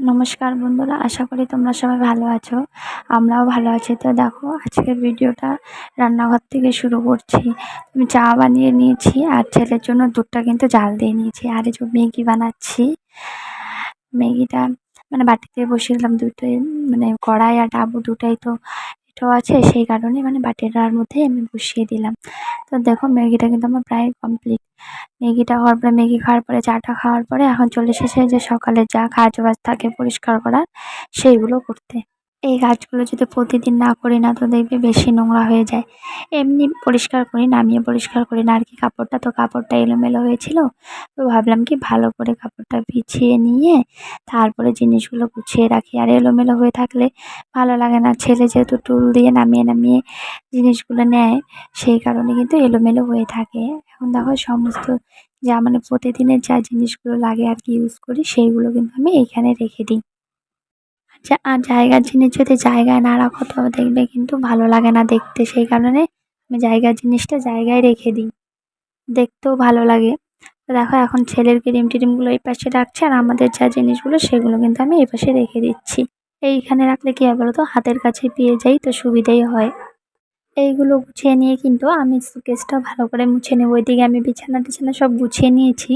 নমস্কার বন্ধুরা, আশা করি তোমরা সবাই ভালো আছো। আমরাও ভালো আছি। তো দেখো, আজকের ভিডিওটা রান্নাঘর থেকে শুরু করছি। আমি চা বানিয়ে নিয়েছি আর ছেলের জন্য দুধটা কিন্তু জাল দিয়ে নিয়েছি। আর এই যে ম্যাগি বানাচ্ছি। ম্যাগিটা মানে বাটিতে বসিয়ে দিলাম দুটোই মানে কড়াই আর ডাবু দুটাই। তো এটাও আছে সেই কারণে মানে বাটিটার মধ্যে আমি বসিয়ে দিলাম। তো দেখো ম্যাগিটা কিন্তু আমার প্রায় কমপ্লিট ম্যাগিটা হওয়ার পরে, ম্যাগি খাওয়ার পরে, চাটা খাওয়ার পরে এখন চলে এসেছে যে সকালে যা কাজ বাজ থাকে পরিষ্কার করার, সেইগুলো করতে। এই গাছগুলো যদি প্রতিদিন না করি না তো দেখবে বেশি নোংরা হয়ে যায়। এমনি পরিষ্কার করি, নামিয়ে পরিষ্কার করি। না আর কি কাপড়টা তো কাপড়টা এলোমেলো হয়েছিল। তো ভাবলাম কি ভালো করে কাপড়টা বিছিয়ে নিয়ে তারপরে জিনিসগুলো গুছিয়ে রাখি। আর এলোমেলো হয়ে থাকলে ভালো লাগে না। ছেলে যেহেতু টুল দিয়ে নামিয়ে নামিয়ে জিনিসগুলো নেয়, সেই কারণে কিন্তু এলোমেলো হয়ে থাকে। এখন দেখো সমস্ত যা মানে প্রতিদিনের যা জিনিসগুলো লাগে আর কি ইউজ করি, সেইগুলো কিন্তু আমি এইখানে রেখে দিই। আর জায়গার জিনিস যদি জায়গায় না রাখো, তবে দেখবে কিন্তু ভালো লাগে না দেখতে। সেই কারণে আমি জায়গার জিনিসটা জায়গায় রেখে দিই। দেখতেও ভালো লাগে। দেখো, এখন ছেলের ক্রিম টিরিমগুলো এই পাশে রাখছে আর আমাদের যা জিনিসগুলো, সেগুলো কিন্তু আমি এই পাশে রেখে দিচ্ছি। এইখানে রাখলে কী বলো তো? হাতের কাছে পেয়ে যাই তো সুবিধাই হয়। এইগুলো গুছিয়ে নিয়ে কিন্তু আমি সুকেসটা ভালো করে মুছে নেব। ওইদিকে আমি বিছানা টিছানা সব গুছিয়ে নিয়েছি।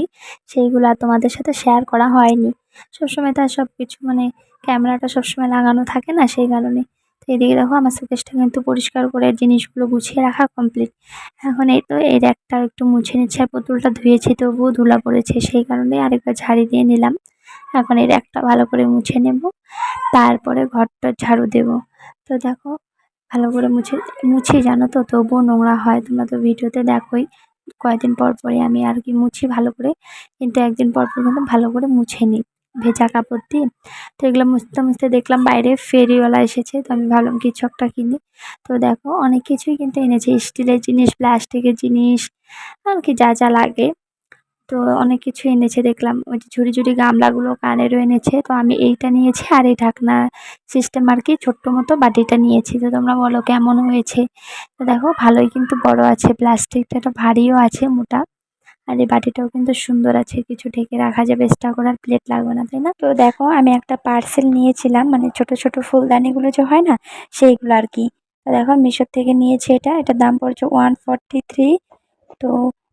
সেইগুলো আর তোমাদের সাথে শেয়ার করা হয়নি। সবসময় তো আর সব কিছু মানে ক্যামেরাটা সবসময় লাগানো থাকে না সেই কারণে। তো এদিকে দেখো আমার সুকেসটা কিন্তু পরিষ্কার করে জিনিসগুলো গুছিয়ে রাখা কমপ্লিট এখন এই তো এই একটা একটু মুছে নিচ্ছে আর পুতুলটা ধুয়েছি, তবুও ধুলা পড়েছে সেই কারণে আরেকবার ঝাড়ি দিয়ে নিলাম। এখন এই একটা ভালো করে মুছে নেব, তারপরে ঘরটা ঝাড়ু দেব। তো দেখো, ভালো করে মুছে, মুছি জানো তো, তবুও নোংরা হয়, তোমরা তো ভিডিওতে দেখোই। কয়েকদিন পর পরে আমি আর কি মুছি ভালো করে, কিন্তু একদিন পর পর কিন্তু ভালো করে মুছে নিই। ভেজা কাপড় দিয়ে। তো এগুলো মুছতে মুছতে দেখলাম বাইরে ফেরিওয়ালা এসেছে, তো আমি ভাবলাম কিছু একটা কিনি। তো দেখো, অনেক কিছুই কিন্তু এনেছে, স্টিলের জিনিস, প্লাস্টিকের জিনিস, আর কি যা যা লাগে। তো অনেক কিছু এনেছে দেখলাম, ওই যে ঝুড়ি ঝুড়ি গামলাগুলো কানেরও এনেছে। তো আমি এইটা নিয়েছি আর এই ঢাকনা সিস্টেম আর কি ছোট্ট মতো বাটিটা নিয়েছি। তো তোমরা বলো কেমন হয়েছে? তো দেখো, ভালোই কিন্তু বড় আছে, প্লাস্টিকটা একটা ভারীও আছে মোটা। আর এই বাটিটাও কিন্তু সুন্দর আছে, কিছু ঢেকে রাখা যাবে এক্সট্রা করে আর প্লেট লাগবে না, তাই না? তো দেখো, আমি একটা পার্সেল নিয়েছিলাম মানে ছোট ছোট ফুলদানিগুলো যে হয় না, সেইগুলো আর কি। তো দেখো মিশোর থেকে নিয়েছি এটা, এটার দাম পড়ছে ওয়ান তো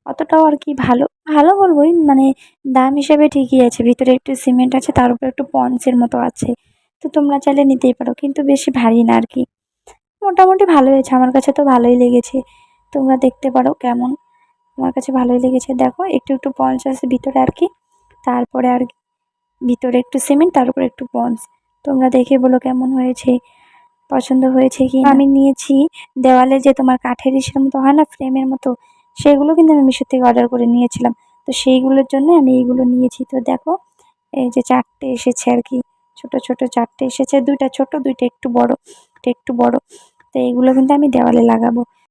অতটাও আর কি ভালো ভালো বলবোই মানে দাম হিসেবে ঠিকই আছে, ভিতরে একটু সিমেন্ট আছে, তার উপরে একটু পঞ্চের মতো আছে। তো তোমরা চাইলে নিতেই পারো, কিন্তু বেশি ভারী না আর কি। মোটামুটি ভালো হয়েছে আমার কাছে তো ভালোই লেগেছে। তোমরা দেখতে পারো কেমন। আমার কাছে ভালোই লেগেছে। দেখো, একটু একটু পঞ্চ আছে ভিতরে আর কি। তারপরে আর ভিতরে একটু সিমেন্ট তার উপরে একটু পঞ্চ। তোমরা দেখে বলো কেমন হয়েছে, পছন্দ হয়েছে কি আমি নিয়েছি দেওয়ালে যে তোমার কাঠের ইসের মতো হয় না, ফ্রেমের মতো, সেগুলো কিন্তু আমি মিশো থেকে অর্ডার করে নিয়েছিলাম। তো সেইগুলোর জন্য আমি এইগুলো নিয়েছি। তো দেখো, এই যে চারটে এসেছে আর কি। ছোট ছোট চারটে এসেছে। দুইটা ছোট, দুইটা একটু বড় একটু বড়। তো এইগুলো কিন্তু আমি দেওয়ালে লাগাবো।